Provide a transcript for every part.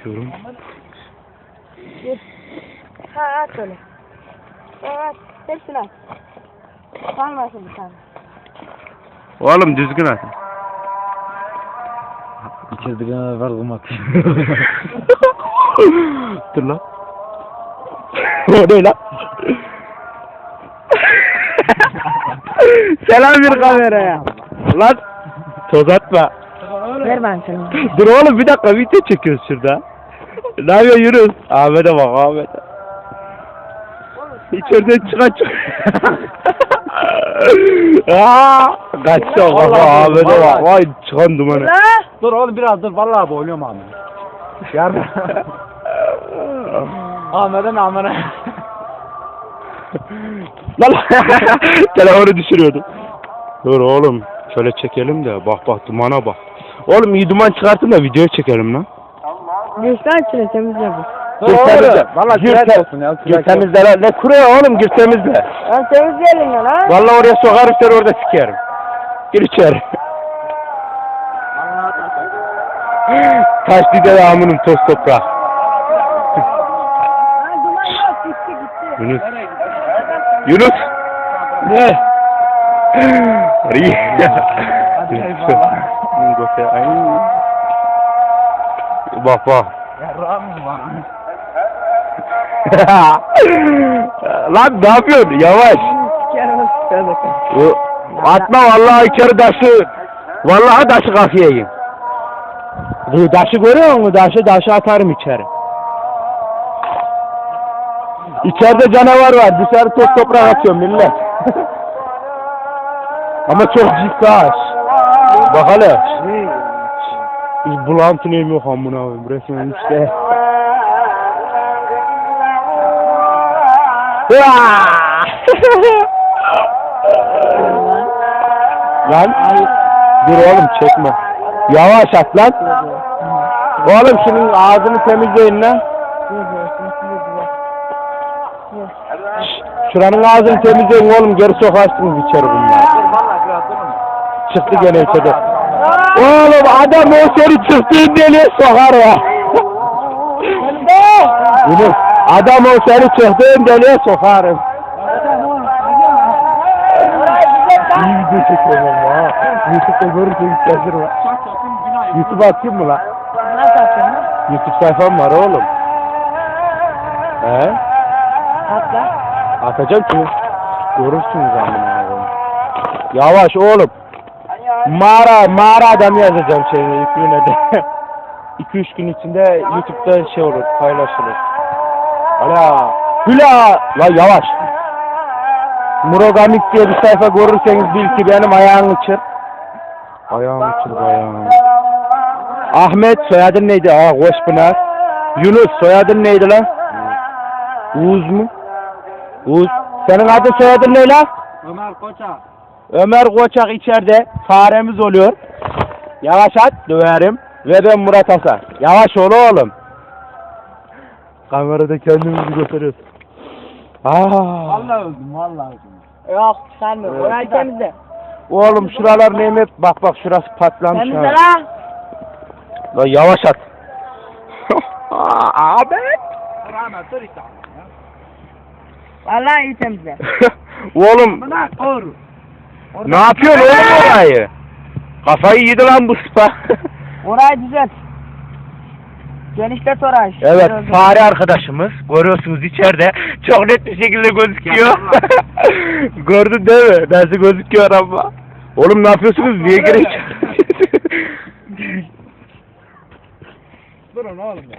çekiyorum. Ha at öyle. Evet. Hepsini at. Kalmasın bir tane. Oğlum düzgün at. İçeride var kılmak. Dur lan. o ne lan? Selam bir kameraya. Lan toz atma. Ver ben sana. Dur oğlum bir dakika video çekiyoruz şurada. Ne yapıyorsun Yunus? Ahmet'e bak Ahmet'e. İçeriden çıkan çık. Aaa! Kaçtı o kafa Ahmet'e bak. Vay çıkan dumanı. dur oğlum biraz dur vallahi boğuluyorum abi. Yardım. Ahmet'e namına. Lan telefonu düşürüyordum. Dur oğlum şöyle çekelim de bak bak dumana bak. Oğlum iyi duman çıkartın da video çekelim lan. Göster içine temizle bu. Dur temizle. oğlum. Valla te- olsun ya. Gir kireç temizle lan. Ne kuruyor oğlum gir temizle. Ben temizleyelim ya lan. Vallahi oraya sokarım seni orada sikerim. Gir içeri. Taş dide yağmurun toz toprak. Ha duman yok gitti gitti. Yunus. Yunus. Ne? İyi. Hadi eyvallah. Ay. Bak bak. Yarrağım var. Lan ne yapıyorsun? Yavaş. O- Atma vallahi içeri taşı. Vallahi taşı kafaya yiyin. Bu taşı görüyor musun? Taşı taşı atarım içeri. İçeride canavar var. Dışarı toz toprak atıyor millet. Ama çok ciddi taş. Bak hele. Bulantı neyim yok amına koyayım. Resmen işte. Lan dur oğlum çekme. Yavaş at lan. Oğlum şunun ağzını temizleyin lan. Şuranın ağzını temizleyin oğlum geri sokarsınız içeri bunlar. Çıktı gene içeri. Oğlum adam o seni çıktığın deliğe sokar ya. Yunus adam o seni çıktığın deliğe sokarım. İyi video çekiyorum ama ha. YouTube'da görürseniz şaşırma. YouTube atayım mı lan? Nasıl atıyorsun? YouTube sayfam var oğlum. He? Atla. Atacağım ki. Görürsünüz amına koyayım. Yavaş oğlum. Mağara, mağara adam yazacağım şeyini yüklüğüne de. 2-3 gün içinde YouTube'da şey olur, paylaşılır. Ala, hüla, la yavaş. Murogamik diye bir sayfa görürseniz bil ki benim ayağım uçur. Ayağım uçur, ayağım. Ahmet soyadın neydi? Aa, Koçpınar. Yunus soyadın neydi lan? Uğuz mu? Uğuz. Senin adın soyadın ne lan? Ömer Koça. Ömer Koçak içeride faremiz oluyor. Yavaş at döverim. Ve ben Murat Hasar. Yavaş ol oğlum. Kamerada kendimizi gösteriyoruz. Aa. Valla öldüm valla öldüm. Yok çıkarmıyor. Orayı temizle. Oğlum şuralar neymet bak bak şurası patlamış Temizle ha. lan. Lan yavaş at. Abi. Rahmet dur işte. Vallahi iyi temizle. oğlum Bırak doğru. Ne yapıyorsun oğlum orayı? Kafayı yedi lan bu spa. Orayı düzelt. Genişlet orayı. Evet, Şöyle fare arkadaşımız. Görüyorsunuz içeride. Çok net bir şekilde gözüküyor. Gördün değil mi? Nasıl gözüküyor ama. Oğlum ne yapıyorsunuz? Niye gerek? Durun oğlum ya.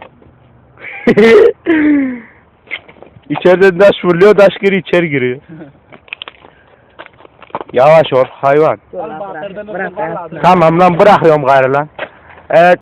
İçeriden taş vuruyor, taş geri içeri giriyor. Yavaş ol hayvan. Bırak, bırak, bırak. Tamam lan bırakıyorum gayrı lan. Evet.